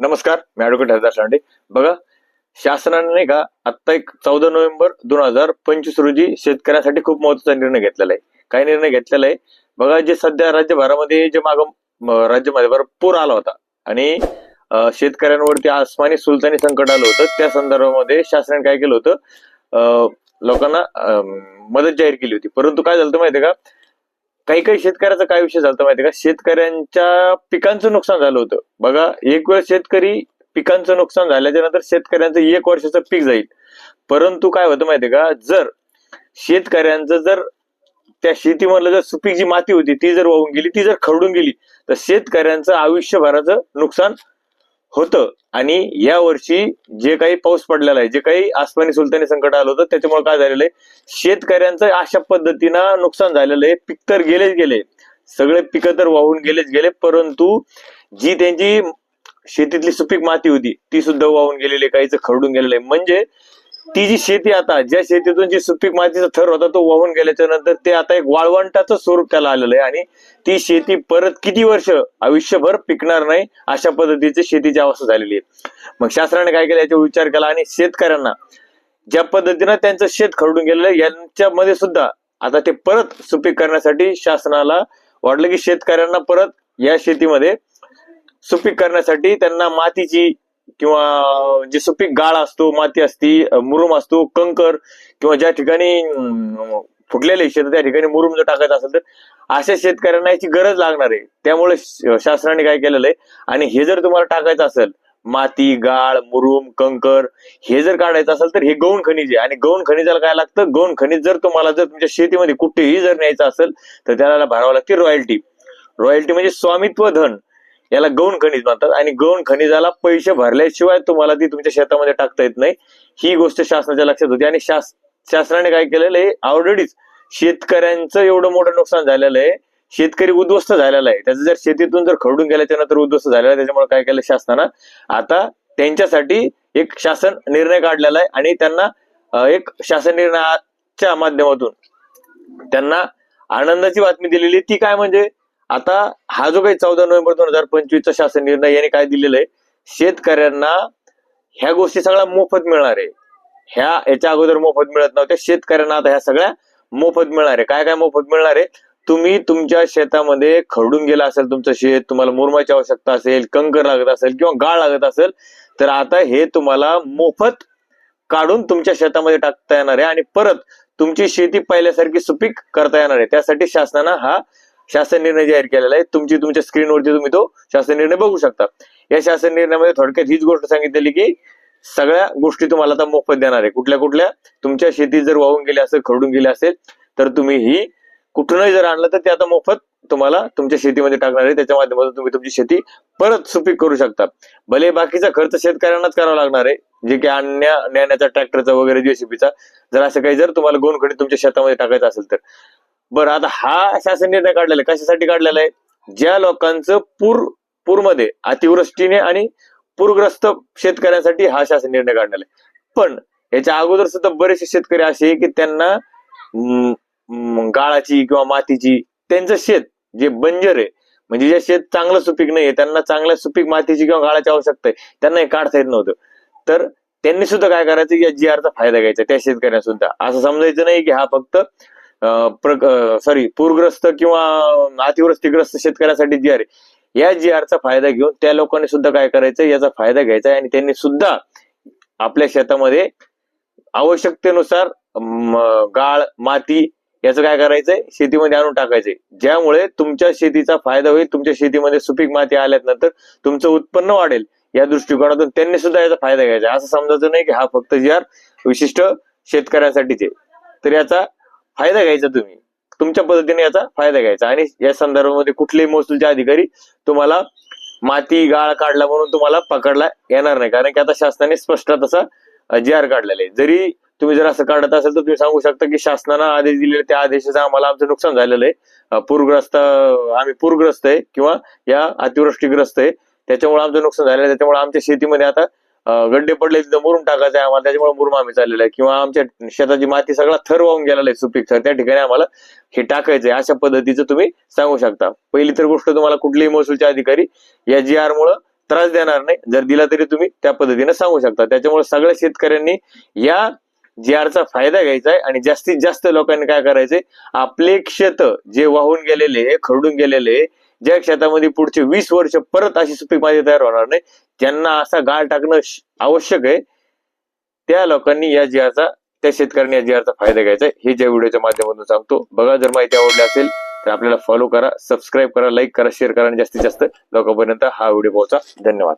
नमस्कार मी ॲडव्होकेट हरदार सांडे बघा शासनाने नाही का आत्ता एक चौदा नोव्हेंबर दोन हजार पंचवीस रोजी शेतकऱ्यांसाठी खूप महत्त्वाचा निर्णय घेतलेला आहे. काय निर्णय घेतलेला आहे? बघा जे सध्या राज्यभरामध्ये जे माग राज्यामध्ये बरं पूर आला होता. आणि शेतकऱ्यांवरती आसमानी सुलतानी संकट आलं होतं. त्या संदर्भामध्ये शासनाने काय केलं होतं? अं, लोकांना अं, मदत जाहीर केली होती. परंतु काय झालं माहितीये का? काही काही शेतकऱ्याचा काय विषय झाला माहिती माहितीये का? शेतकऱ्यांच्या पिकांचं नुकसान झालं होतं. बघा एक वेळ शेतकरी पिकांचं नुकसान झाल्याच्यानंतर शेतकऱ्यांचं एक वर्षाचं पीक जाईल. परंतु काय होतं माहितीये का? जर शेतकऱ्यांचं जर त्या शेतीमधलं जर सुपीक जी माती होती ती जर वाहून गेली ती जर खरडून गेली तर शेतकऱ्यांचं आयुष्यभराचं नुकसान होतं. आणि या वर्षी जे काही पाऊस पडलेला आहे जे काही आसमानी सुलतानी संकट आलं होतं त्याच्यामुळे काय झालेलं आहे? शेतकऱ्यांचं अशा पद्धतीनं नुकसान झालेलं आहे. पीक तर गेलेच गेले. सगळे पिकं तर वाहून गेलेच गेले. परंतु जी त्यांची शेतीतली सुपीक माती होती ती सुद्धा वाहून गेलेली आहे, काहीच खरडून गेलेलं आहे. म्हणजे ती जी शेती आता ज्या शेतीतून जी सुपीक मातीचा थर होता तो वाहून गेल्याच्यानंतर ते आता एक वाळवंटाचं स्वरूप त्याला आलेलं आहे. आणि ती शेती परत किती वर्ष आयुष्यभर पिकणार नाही अशा पद्धतीची शेतीची अवस्था झालेली आहे. मग शासनाने काय केलं याचा विचार केला आणि शेतकऱ्यांना ज्या पद्धतीनं त्यांचं शेत खरडून गेलेलं आहे यांच्यामध्ये सुद्धा आता ते परत सुपीक करण्यासाठी शासनाला वाटलं की शेतकऱ्यांना परत या शेतीमध्ये सुपीक करण्यासाठी त्यांना मातीची किंवा जे सुपीक गाळ असतो माती असती मुरुम असतो कंकर किंवा ज्या ठिकाणी फुटलेले शेत त्या ठिकाणी मुरुम जर टाकायचं असेल तर अशा शेतकऱ्यांना याची गरज लागणार आहे. त्यामुळे शासनाने काय केलेलं आहे आणि हे जर तुम्हाला टाकायचं असेल माती गाळ मुरुम कंकर हे जर काढायचं असेल तर हे गौण खनिज आहे. आणि गौण खनिजाला काय लागतं? गौण खनिज जर तुम्हाला जर तुमच्या शेतीमध्ये कुठेही जर न्यायचं असेल तर त्याला भरावं लागते रॉयल्टी रॉयल्टी म्हणजे स्वामित्व धन. याला गौण खनिज म्हणतात. आणि गौण खनिजाला पैसे भरल्याशिवाय तुम्हाला ती तुमच्या शेतामध्ये टाकता येत नाही. ही गोष्ट शासनाच्या लक्षात होती. आणि शास शासनाने काय केलेलं आहे? ऑलरेडीच शेतकऱ्यांचं एवढं मोठं नुकसान झालेलं आहे. शेतकरी उद्ध्वस्त झालेला आहे. त्याचं जर शेतीतून जर खरडून गेल्याच्यानंतर उद्ध्वस्त झालेला आहे. त्याच्यामुळे काय केलं शासनानं? आता त्यांच्यासाठी एक शासन निर्णय काढलेला आहे. आणि त्यांना एक शासन निर्णयाच्या माध्यमातून त्यांना आनंदाची बातमी दिलेली ती काय म्हणजे? आता हा जो काही चौदा नोव्हेंबर दोन हजार पंचवीसचा शासन निर्णय याने काय दिलेला आहे? शेतकऱ्यांना ह्या गोष्टी सगळ्या मोफत मिळणार आहे. ह्या याच्या अगोदर मोफत मिळत नव्हत्या. शेतकऱ्यांना आता ह्या सगळ्या मोफत मिळणार आहे. काय काय मोफत मिळणार आहे? तुम्ही तुमच्या शेतामध्ये खरडून गेला असेल तुमचं शेत तुम्हाला मुरमाची आवश्यकता असेल कंकर लागत असेल किंवा गाळ लागत असेल तर आता हे तुम्हाला मोफत काढून तुमच्या शेतामध्ये टाकता येणार आहे आणि परत तुमची शेती पहिल्यासारखी सुपीक करता येणार आहे. त्यासाठी शासनानं हा शासन निर्णय जाहीर केलेला आहे. तुमची तुमच्या स्क्रीनवरती तुम्ही तो शासन निर्णय बघू शकता. या शासन निर्णयामध्ये थोडक्यात हीच गोष्ट सांगितलेली की सगळ्या गोष्टी तुम्हाला आता मोफत देणार आहे. कुठल्या कुठल्या? तुमच्या शेतीत जर वाहून गेले असेल खरडून गेले असेल तर तुम्ही ही कुठूनही जर आणलं तर ते आता मोफत तुम्हाला तुमच्या शेतीमध्ये टाकणार आहे. त्याच्या माध्यमातून तुम्ही तुमची शेती परत सुपीक करू शकता. भले बाकीचा खर्च शेतकऱ्यांनाच करावा लागणार आहे. जे की आणण्या नेण्याचा ट्रॅक्टरचा वगैरे जेसीबीचा जर असं काही जर तुम्हाला गोनखडी तुमच्या शेतामध्ये टाकायचं असेल तर. बरं आता हा शासन निर्णय काढलेला आहे. कशासाठी काढलेला आहे? ज्या लोकांचं पूर पूरमध्ये अतिवृष्टीने आणि पूरग्रस्त शेतकऱ्यांसाठी हा शासन निर्णय काढलेला आहे. पण याच्या अगोदर सुद्धा बरेचसे शेतकरी असे की त्यांना गाळाची किंवा मातीची त्यांचं शेत जे बंजर आहे म्हणजे जे शेत चांगलं सुपीक नाहीये त्यांना चांगल्या सुपीक मातीची किंवा गाळाची आवश्यकता आहे त्यांना हे काढता येत नव्हतं. तर त्यांनी सुद्धा काय करायचं? या जी आरचा फायदा घ्यायचा त्या शेतकऱ्यांना सुद्धा. असं समजायचं नाही की हा फक्त सॉरी पूरग्रस्त किंवा अतिवृष्टीग्रस्त शेतकऱ्यासाठी जी आर या जी चा फायदा घेऊन त्या लोकांनी सुद्धा काय करायचं याचा फायदा घ्यायचा आहे आणि त्यांनी सुद्धा आपल्या शेतामध्ये आवश्यकतेनुसार गाळ माती याचं काय करायचंय शेतीमध्ये आणून टाकायचंय. ज्यामुळे तुमच्या शेतीचा फायदा होईल तुमच्या शेतीमध्ये सुपीक माती आल्यात नंतर तुमचं उत्पन्न वाढेल. या दृष्टिकोनातून त्यांनी सुद्धा याचा फायदा घ्यायचा असं समजायचं नाही की हा फक्त जी आर विशिष्ट शेतकऱ्यांसाठीच आहे. तर याचा फायदा घ्यायचा तुम्ही. तुमच्या पद्धतीने याचा फायदा घ्यायचा. आणि या संदर्भामध्ये कुठलेही महसूलचे अधिकारी तुम्हाला माती गाळ काढला म्हणून तुम्हाला पकडला येणार नाही. कारण की आता शासनाने स्पष्ट तसा जी आर काढलेला आहे. जरी तुम्ही जर असं काढत असेल तर तुम्ही सांगू शकता की शासनानं आदेश दिलेले त्या आदेशाचं आम्हाला आमचं नुकसान झालेलं आहे. पूरग्रस्त आम्ही पूरग्रस्त आहे किंवा या अतिवृष्टीग्रस्त आहे. त्याच्यामुळे आमचं नुकसान झालेलं आहे. त्याच्यामुळे आमच्या शेतीमध्ये आता गड्डे पडले तिथं मुरुम टाकायचं आहे आम्हाला त्याच्यामुळे मुरुम आम्ही चाललेला आहे. किंवा आमच्या शेताची माती सगळा थर वाहून गेलेला आहे सुपीक थर त्या ठिकाणी आम्हाला हे टाकायचं आहे. अशा पद्धतीचं तुम्ही सांगू शकता. पहिली तर गोष्ट तुम्हाला कुठलीही महसूलचे अधिकारी या जी आर मुळे त्रास देणार नाही. जर दिला तरी तुम्ही त्या पद्धतीने सांगू शकता. त्याच्यामुळे सगळ्या शेतकऱ्यांनी या जी आरचा फायदा घ्यायचा आहे आणि जास्तीत जास्त लोकांनी काय करायचंय आपले शेत जे वाहून गेलेले खरडून गेलेले ज्या शेतामध्ये पुढचे वीस वर्ष परत अशी सुपीक माती तयार होणार नाही त्यांना असा गाळ टाकणं आवश्यक आहे त्या लोकांनी या जिहाचा त्या शेतकऱ्यांनी या जिहाचा फायदा घ्यायचा आहे. हे ज्या व्हिडिओच्या माध्यमातून सांगतो. बघा जर माहिती आवडली असेल तर आपल्याला फॉलो करा सबस्क्राईब करा लाईक करा शेअर करा आणि जास्तीत जास्त लोकांपर्यंत हा व्हिडिओ पोहोचा. धन्यवाद.